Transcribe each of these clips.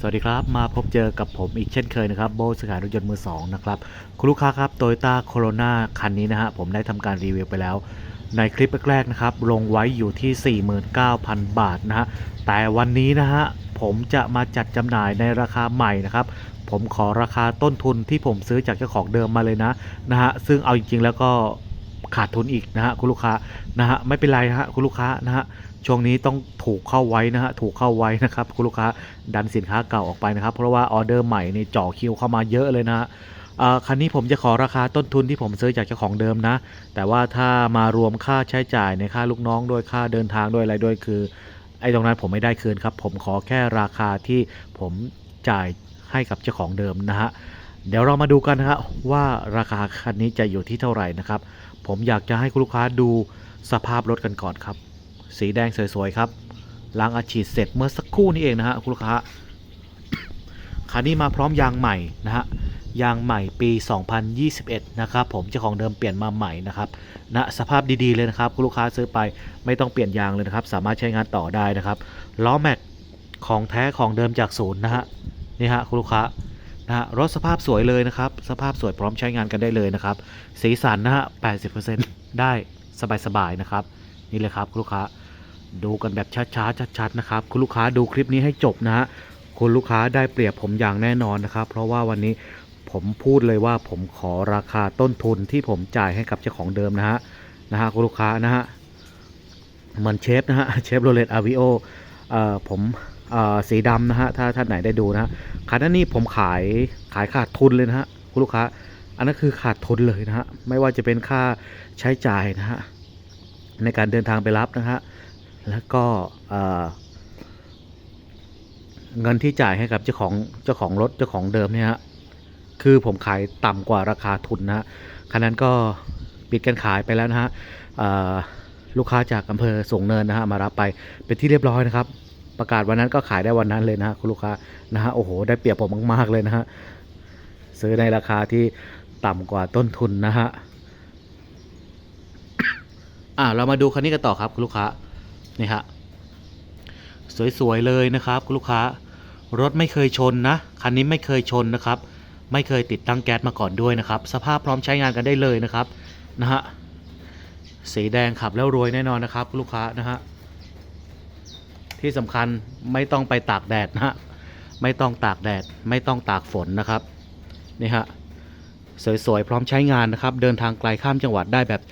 สวัสดีครับ มาพบเจอกับผมอีกเช่นเคยนะครับ โบสขายรถยนต์มือ 2 นะครับ คุณลูกค้าครับโตโยต้าโคโรนาคันนี้นะฮะ ผมได้ทำการรีวิวไปแล้ว ในคลิปแรกๆนะครับ ลงไว้อยู่ที่ 49,000 บาทนะฮะ แต่วันนี้นะฮะ ผมจะมาจัดจำหน่ายในราคาใหม่นะครับ ผมขอราคาต้นทุนที่ผมซื้อจากเจ้าของเดิมมาเลยนะนะฮะ ซึ่งเอาจริงๆแล้วก็ขาดทุนอีกนะฮะคุณลูกค้านะฮะไม่เป็นไรฮะคุณลูกค้านะฮะ ช่วงนี้ต้องถูกเข้าไว้นะฮะถูกเข้าไว้นะครับคุณลูกค้าดันสินค้าเก่าออกไปนะครับ เพราะว่าออเดอร์ใหม่นี่จ่อคิวเข้ามาเยอะเลยนะฮะคันนี้ผมจะขอราคาต้นทุนที่ผมซื้อจากเจ้าของเดิมนะ แต่ว่าถ้ามารวมค่าใช้จ่ายในค่าลูกน้องด้วยค่าเดินทางด้วยอะไรด้วยคือ ไอ้ตรงนั้นผมไม่ได้คืนครับ ผมขอแค่ราคาที่ผมจ่ายให้กับเจ้าของเดิมนะฮะเดี๋ยวเรามาดูกันนะฮะว่าราคาคันนี้จะอยู่ที่เท่าไหร่นะครับ ผมอยากจะให้คุณลูกค้าดูสภาพรถกันก่อนครับ สีแดงสวยๆครับล้างอาฉีดเสร็จเมื่อสักครู่นี้เองนะฮะคุณลูกค้าคันนี้มาพร้อมยางใหม่นะฮะยางใหม่ปี 2021 นะครับผมเจ้าของเดิมเปลี่ยนมาใหม่นะครับนะสภาพดีๆเลยนะครับคุณลูกค้าซื้อไปไม่ต้องเปลี่ยนยางเลยนะครับ สามารถใช้งานต่อได้นะครับล้อแม็กของแท้ของเดิมจากศูนย์นะฮะนี่ฮะคุณลูกค้านะฮะรถสภาพสวยเลยนะครับ สภาพสวยพร้อมใช้งานกันได้เลยนะครับ สีสันนะฮะ 80%ได้สบายๆนะครับ นี่เลยครับคุณลูกค้าดูกันแบบช้าๆชัดๆนะครับคุณลูกค้าดูคลิปนี้ให้จบนะฮะคุณลูกค้าได้เปรียบผมอย่างแน่นอนนะครับ เพราะว่าวันนี้ผมพูดเลยว่าผมขอราคาต้นทุนที่ผมจ่ายให้กับเจ้าของเดิมนะฮะนะฮะคุณลูกค้านะฮะเหมือนเชฟนะฮะเชฟโรเลตอาวิโอเอ่อผมเอ่อสีดำนะฮะถ้าท่านไหนได้ดูนะฮะคันนั้นนี่ผมขายขายขาดทุนเลยนะฮะคุณลูกค้า อันนั้นคือขาดทุนเลยนะฮะไม่ว่าจะเป็นค่าใช้จ่ายนะฮะ ในการเดินทางไปรับนะฮะแล้วก็เงินที่จ่ายให้กับเจ้าของเจ้าของรถเจ้าของเดิมเนี่ยฮะคือผมขายต่ำกว่าราคาทุนนะฮะคันนั้นก็ปิดการขายไปแล้วนะฮะลูกค้าจากอำเภอสูงเนินนะฮะมารับไปเป็นที่เรียบร้อยนะครับ ประกาศวันนั้นก็ขายได้วันนั้นเลยนะฮะคุณลูกค้านะฮะโอ้โหได้เปรียบผมมาก ๆ เลยนะฮะซื้อในราคาที่ต่ำกว่าต้นทุนนะฮะ อ่าเรามาดูคันนี้กันต่อครับคุณลูกค้านี่ฮะสวยๆเลยนะครับคุณลูกค้ารถไม่เคยชนนะคันนี้ไม่เคยชนนะครับ ไม่เคยติดตั้งแก๊สมาก่อนด้วยนะครับ สภาพพร้อมใช้งานกันได้เลยนะครับนะฮะสีแดงขับแล้วรวยแน่นอนนะครับ ลูกค้านะฮะที่สำคัญไม่ต้องไปตากแดดนะฮะไม่ต้องตากแดด ไม่ต้องตากฝนนะครับนี่ฮะสวยๆพร้อมใช้งานนะครับ เดินทางไกลข้ามจังหวัดได้แบบ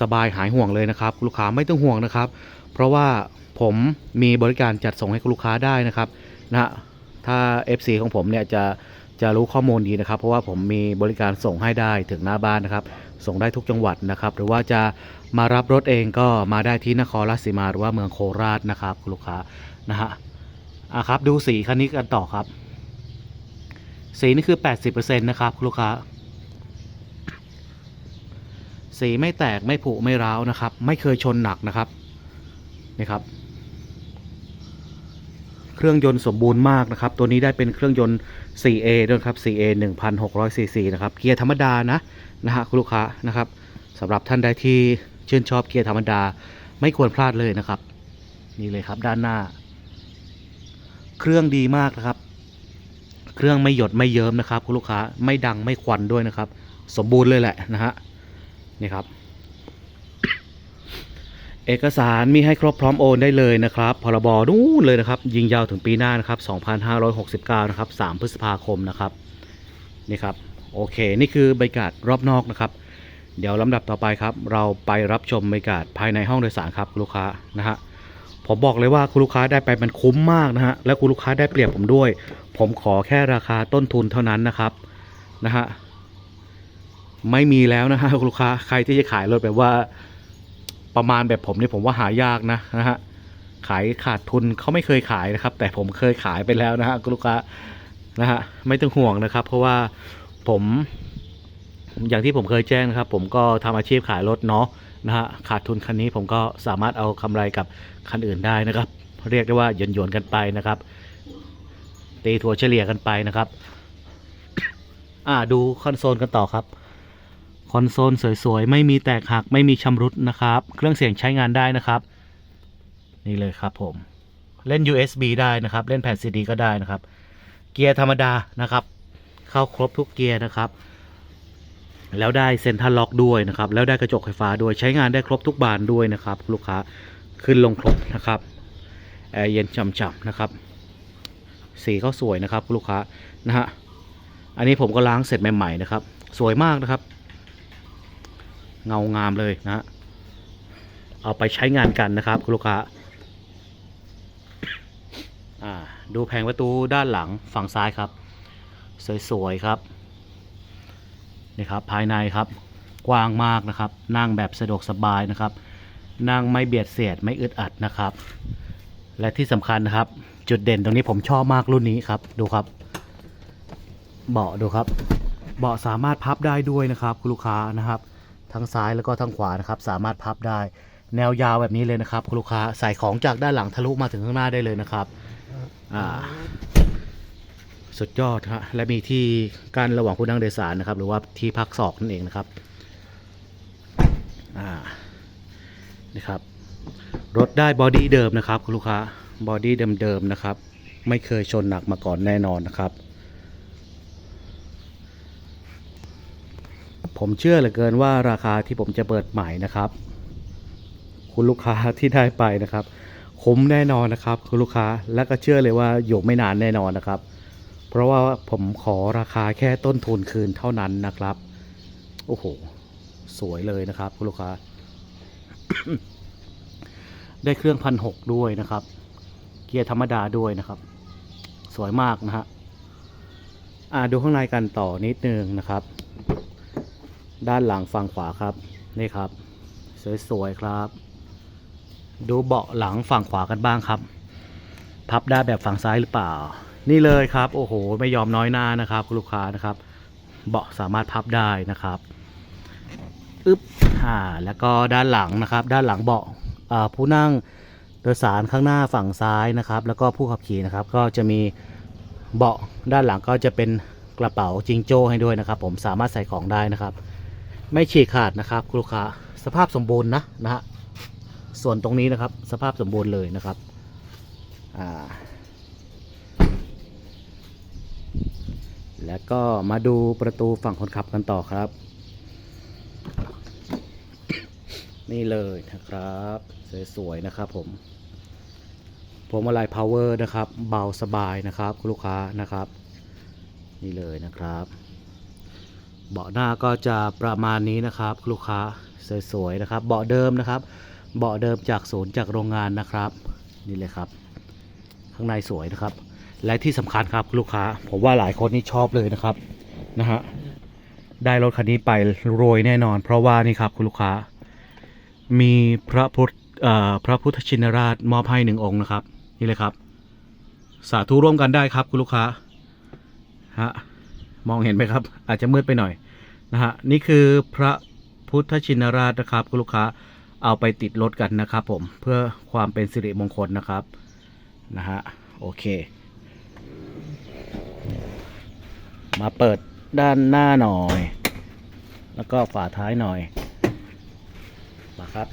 สบายหายห่วงเลยนะครับ ลูกค้าไม่ต้องห่วงนะครับ เพราะว่าผมมีบริการจัดส่งให้ลูกค้าได้นะครับนะถ้า FC ของผมเนี่ยจะจะรู้ข้อมูลดีนะครับ เพราะว่าผมมีบริการส่งให้ได้ถึงหน้าบ้านนะครับ ส่งได้ทุกจังหวัดนะครับ หรือว่าจะมารับรถเองก็มาได้ที่นครราชสีมาหรือว่าเมืองโคราชนะครับลูกค้านะฮะอะครับดูสีคันนี้กันต่อครับ สีนี่คือ 80%นะครับลูกค้า สีไม่แตกไม่ผุไม่ร้าวนะครับ ไม่เคยชนหนักนะครับนี่ครับ เครื่องยนต์สมบูรณ์มากนะครับ ตัวนี้ได้เป็นเครื่องยนต์ 4A ด้วยครับ 4A 1,600 cc นะครับเกียร์ธรรมดานะนะฮะคุณลูกค้านะครับสำหรับท่านใดที่ชื่นชอบเกียร์ธรรมดาไม่ควรพลาดเลยนะครับ นี่เลยครับด้านหน้า เครื่องดีมากนะครับ เครื่องไม่หยดไม่เยิ้มนะครับคุณลูกค้าไม่ดังไม่ควันด้วยนะครับ สมบูรณ์เลยแหละนะฮะ นี่ครับ เอกสารมีให้ครบพร้อมโอนได้เลยนะครับ พรบนู่นเลยนะครับ ยิงยาวถึงปีหน้านะครับ 2569 นะครับ 3 พฤษภาคมนะครับ นี่ครับ โอเค นี่คือบรรยากาศรอบนอกนะครับ เดี๋ยวลำดับต่อไปครับ เราไปรับชมบรรยากาศภายในห้องโดยสารครับลูกค้านะฮะผมบอกเลยว่าคุณลูกค้าได้ไปมันคุ้มมากนะฮะและคุณลูกค้าได้เปรียบผมด้วย ผมขอแค่ราคาต้นทุนเท่านั้นนะครับนะฮะ ไม่มีแล้วนะฮะคุณลูกค้าใครที่จะขายรถแบบว่าประมาณแบบผมนี่ผมว่าหายากนะนะฮะขายขาดทุนเขาไม่เคยขายนะครับ แต่ผมเคยขายไปแล้วนะฮะคุณลูกค้านะฮะไม่ต้องห่วงนะครับ เพราะว่าผมอย่างที่ผมเคยแจ้งนะครับ ผมก็ทำอาชีพขายรถเนาะนะฮะขาดทุนคันนี้ผมก็สามารถเอากำไรกับคันอื่นได้นะครับ เรียกได้ว่าหยวนหยวนกันไปนะครับตีถัวเฉลี่ยกันไปนะครับ อ่าดูคอนโซลกันต่อครับ คอนโซลสวยๆ ไม่มีแตกหักไม่มีชำรุดนะครับ เครื่องเสียงใช้งานได้นะครับ นี่เลยครับผมเล่น USB ได้นะครับ เล่นแผ่น CD ก็ได้นะครับ เกียร์ธรรมดานะครับ เข้าครบทุกเกียร์นะครับ แล้วได้เซ็นทรัลล็อกด้วยนะครับ แล้วได้กระจกไฟฟ้าด้วยใช้งานได้ครบทุกบานด้วยนะครับ ลูกค้าขึ้นลงครบนะครับแอร์เย็นช่ำๆนะครับ สีเขาสวยนะครับ ลูกค้านะฮะอันนี้ผมก็ล้างเสร็จใหม่ๆนะครับ สวยมากนะครับ เงางามเลยนะ เอาไปใช้งานกันนะครับคุณลูกค้าอ่าดูแผงประตูด้านหลังฝั่งซ้ายครับ สวยๆครับนี่ครับภายในครับกว้างมากนะครับ นั่งแบบสะดวกสบายนะครับ นั่งไม่เบียดเสียดไม่อึดอัดนะครับ และที่สำคัญนะครับ จุดเด่นตรงนี้ผมชอบมากรุ่นนี้ครับดูครับ เบาะดูครับ เบาะสามารถพับได้ด้วยนะครับคุณลูกค้านะครับ ทั้งซ้ายแล้วก็ทั้งขวานะครับ สามารถพับได้ แนวยาวแบบนี้เลยนะครับคุณลูกค้าใส่ของจากด้านหลังทะลุมาถึงข้างหน้าได้เลยนะครับอ่าสุดยอดฮะและมีที่กั้นระหว่างผู้นั่งโดยสารนะครับ หรือว่าที่พักศอกนั่นเองนะครับอ่านี่ครับรถได้บอดี้เดิมนะครับคุณลูกค้าบอดี้เดิมๆนะครับ ไม่เคยชนหนักมาก่อนแน่นอนนะครับ ผมเชื่อเหลือเกินว่าราคาที่ผมจะเปิดใหม่นะครับ คุณลูกค้าที่ได้ไปนะครับคุ้มแน่นอนนะครับ คุณลูกค้าและก็เชื่อเลยว่าอยู่ไม่นานแน่นอนนะครับ เพราะว่าผมขอราคาแค่ต้นทุนคืนเท่านั้นนะครับโอ้โหสวยเลยนะครับ คุณลูกค้า ได้เครื่องพันหกด้วยนะครับ เกียร์ธรรมดาด้วยนะครับ สวยมากนะฮะอ่าดูข้างในกันต่อนิดนึงนะครับ ด้านหลังฝั่งขวาครับ นี่ครับ สวยๆครับ ดูเบาะหลังฝั่งขวากันบ้างครับ พับได้แบบฝั่งซ้ายหรือเปล่า นี่เลยครับ โอ้โห ไม่ยอมน้อยหน้านะครับคุณลูกค้านะครับ เบาะสามารถพับได้นะครับอึ๊บอ่าแล้วก็ด้านหลังนะครับ ด้านหลังเบาะอ่าผู้นั่งโดยสารข้างหน้าฝั่งซ้ายนะครับ แล้วก็ผู้ขับขี่นะครับ ก็จะมีเบาะด้านหลังก็จะเป็นกระเป๋าจิงโจ้ให้ด้วยนะครับ ผมสามารถใส่ของได้นะครับ ไม่ฉีกขาดนะครับคุณลูกค้าสภาพสมบูรณ์นะนะฮะส่วนตรงนี้นะครับ สภาพสมบูรณ์เลยนะครับอ่าแล้วก็มาดูประตูฝั่งคนขับกันต่อครับ นี่เลยนะครับ สวยๆนะครับผมพวงมาลัย power นะครับ เบาสบายนะครับ คุณลูกค้านะครับ นี่เลยนะครับ เบาะหน้าก็จะประมาณนี้นะครับคุณลูกค้าสวยๆนะครับ เบาะเดิมนะครับ เบาะเดิมจากศูนย์จากโรงงานนะครับ นี่เลยครับ ข้างในสวยนะครับ และที่สำคัญครับคุณลูกค้า ผมว่าหลายคนนี่ชอบเลยนะครับนะฮะได้รถคันนี้ไปโรยแน่นอน เพราะว่านี่ครับคุณลูกค้า มีพระพุทธพระพุทธชินราชมอบให้หนึ่งองค์นะครับ นี่เลยครับ สาธุร่วมกันได้ครับคุณลูกค้าฮะ มองเห็นไหมครับ อาจจะมืดไปหน่อยนะฮะนี่คือพระพุทธชินราชนะครับคุณลูกค้าเอาไปติดรถกันนะครับผมเพื่อความเป็นสิริมงคลนะครับนะฮะโอเค มาเปิดด้านหน้าหน่อย แล้วก็ฝาท้ายหน่อยมาครับ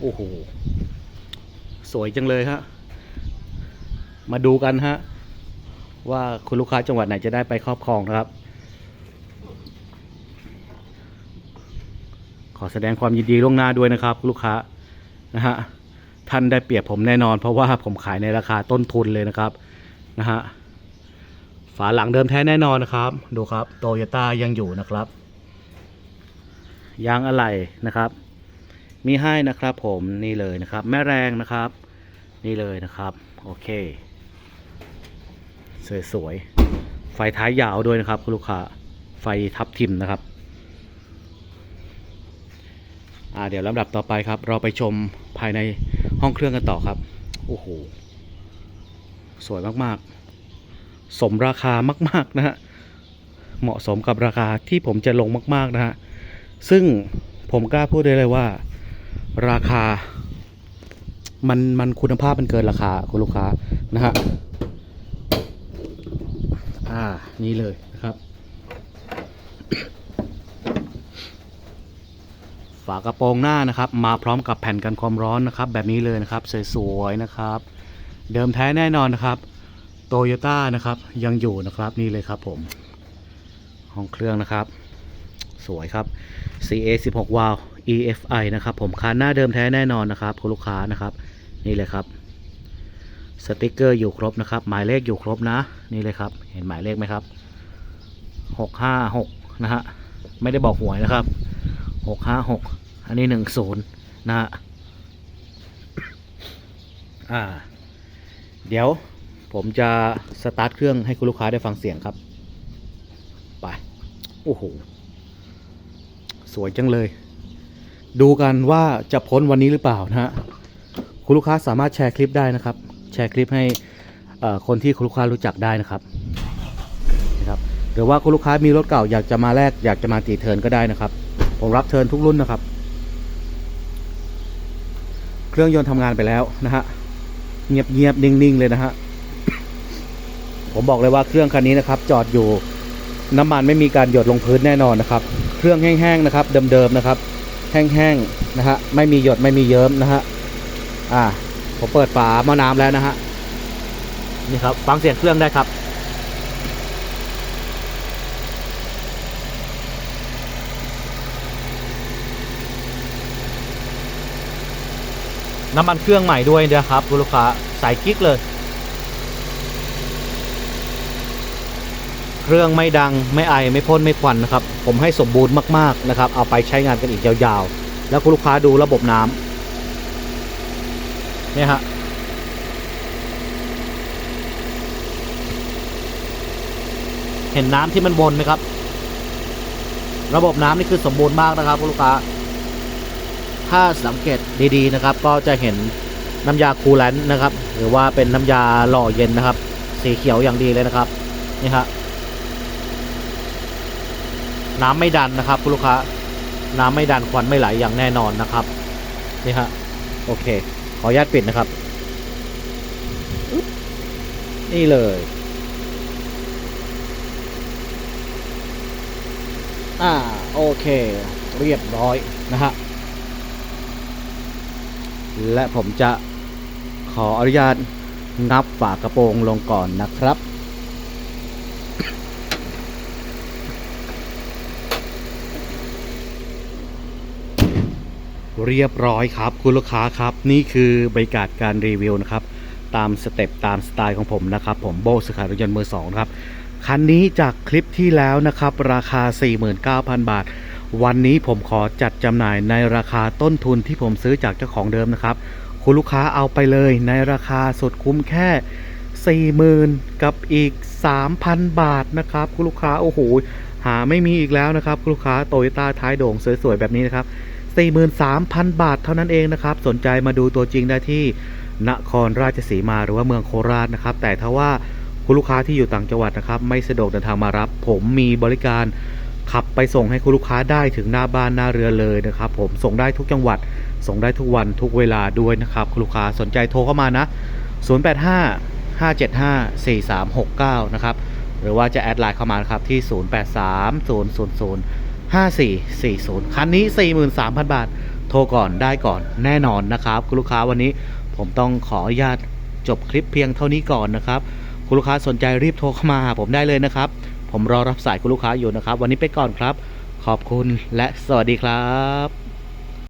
โอ้โหสวยจังเลยฮะมาดูกันฮะ ว่าคุณลูกค้าจังหวัดไหนจะได้ไปครอบครองนะครับ ขอแสดงความยินดีล่วงหน้าด้วยนะครับ ลูกค้านะฮะท่านได้เปรียบผมแน่นอน เพราะว่าผมขายในราคาต้นทุนเลยนะครับนะฮะฝาหลังเดิมแท้แน่นอนนะครับ ดูครับโตโยต้ายังอยู่นะครับยางอะไหล่นะครับ มีให้นะครับผมนี่เลยนะครับ แม่แรงนะครับ นี่เลยนะครับ โอเค สวยๆ ไฟท้ายยาวด้วยนะครับคุณลูกค้า ไฟทับทิมนะครับอ่าเดี๋ยวลำดับต่อไปครับ เราไปชมภายในห้องเครื่องกันต่อครับ โอ้โห สวยมากๆ สมราคามาก ๆ นะฮะ เหมาะสมกับราคาที่ผมจะลงมาก ๆ นะฮะ ซึ่งผมกล้าพูดได้เลยว่า ราคามันมันคุณภาพมันเกินราคาคุณลูกค้านะฮะานี่เลยนะครับ ฝากระโปรงหน้านะครับ มาพร้อมกับแผ่นกันความร้อนนะครับ แบบนี้เลยนะครับสวยๆนะครับ เดิมแท้แน่นอนนะครับโตโยต้านะครับยังอยู่นะครับนี่เลยครับผมห้องเครื่องนะครับ สวยครับ CA 16วาล์ว EFI นะครับผมคันหน้าเดิมแท้แน่นอนนะครับคุณลูกค้านะครับ นี่เลยครับ สติกเกอร์อยู่ครบนะครับ หมายเลขอยู่ครบนะ นี่เลยครับ เห็นหมายเลขไหมครับ656นะฮะ ไม่ได้บอกหวยนะครับ656อันนี้10นะฮะ อ่า เดี๋ยวผมจะสตาร์ทเครื่องให้คุณลูกค้าได้ฟังเสียงครับ ไป โอ้โห สวยจังเลย ดูกันว่าจะพ้นวันนี้หรือเปล่านะฮะ คุณลูกค้าสามารถแชร์คลิปได้นะครับ ชร์คลิปให้คนที่คุณลูกค้ารู้จักได้นะครับนะครับหรือว่าคุณลูกค้ามีรถเก่าอยากจะมาแลกอยากจะมาตีเทินก็ได้นะครับ ผมรับเทินทุกรุ่นนะครับ เครื่องยนต์ทำงานไปแล้วนะฮะเงียบเงียบๆนิ่งๆเลยนะฮะผมบอกเลยว่าเครื่องคันนี้นะครับ จอดอยู่น้ำมันไม่มีการหยดลงพื้นแน่นอนนะครับ เครื่องแห้งๆนะครับ เดิมๆนะครับ แห้งๆนะฮะไม่มีหยดไม่มีเยิ้มนะฮะอ่า ผมเปิดฝาหม้อน้ำแล้วนะฮะ นี่ครับ ฟังเสียงเครื่องได้ครับ น้ำมันเครื่องใหม่ด้วยนะครับคุณลูกค้าใส่กิ๊กเลย เครื่องไม่ดังไม่ไอไม่พ่นไม่ควันนะครับ ผมให้สมบูรณ์มากๆนะครับ เอาไปใช้งานกันอีกยาวๆ แล้วคุณลูกค้าดูระบบน้ำ เนี่ยฮะเห็นน้ำที่มันวนไหมครับ ระบบน้ำนี่คือสมบูรณ์มากนะครับลูกค้า ถ้าสังเกตดีๆนะครับ ก็จะเห็นน้ำยาคูลแลนต์นะครับ หรือว่าเป็นน้ำยาหล่อเย็นนะครับ สีเขียวอย่างดีเลยนะครับ นี่ฮะน้ำไม่ดันนะครับคุณลูกค้า น้ำไม่ดันควันไม่ไหลอย่างแน่นอนนะครับ นี่ฮะ โอเค ขออนุญาตปิดนะครับ นี่เลย อ่า โอเค เรียบร้อยนะฮะ และผมจะขออนุญาตงับฝากระโปรงลงก่อนนะครับ เรียบร้อยครับ คุณลูกค้าครับ นี่คือบรรยากาศการรีวิวนะครับ ตามสเต็ปตามสไตล์ของผมนะครับ ผมโบสขายรถยนต์มือสองนะครับ คันนี้จากคลิปที่แล้วนะครับ ราคา 49,000 บาท วันนี้ผมขอจัดจำหน่ายในราคาต้นทุนที่ผมซื้อจากเจ้าของเดิมนะครับ คุณลูกค้าเอาไปเลยในราคาสุดคุ้มแค่ 40,000 กับอีก 3,000 บาทนะครับ คุณลูกค้าโอ้โหหาไม่มีอีกแล้วนะครับ คุณลูกค้าโตโยต้าท้ายโด่งสวยๆแบบนี้นะครับ 43,000 บาทเท่านั้นเองนะครับ สนใจมาดูตัวจริงได้ที่นครราชสีมาหรือว่าเมืองโคราชนะครับ แต่ถ้าว่าคุณลูกค้าที่อยู่ต่างจังหวัดนะครับ ไม่สะดวกเดินทางมารับ ผมมีบริการขับไปส่งให้คุณลูกค้าได้ถึงหน้าบ้านหน้าเรือเลยนะครับ ผมส่งได้ทุกจังหวัด ส่งได้ทุกวันทุกเวลาด้วยนะครับ คุณลูกค้าสนใจโทรเข้ามานะ 085 575 4369 นะครับ หรือว่าจะแอดไลน์เข้ามาครับที่ 083000 5440 คันนี้ 43,000 บาท โทรก่อนได้ก่อนแน่นอนนะครับ คุณลูกค้าวันนี้ผมต้องขออนุญาตจบคลิปเพียงเท่านี้ก่อนนะครับ คุณลูกค้าสนใจรีบโทรเข้ามาหาผมได้เลยนะครับ ผมรอรับสายคุณลูกค้าอยู่นะครับ วันนี้ไปก่อนครับ ขอบคุณและสวัสดีครับ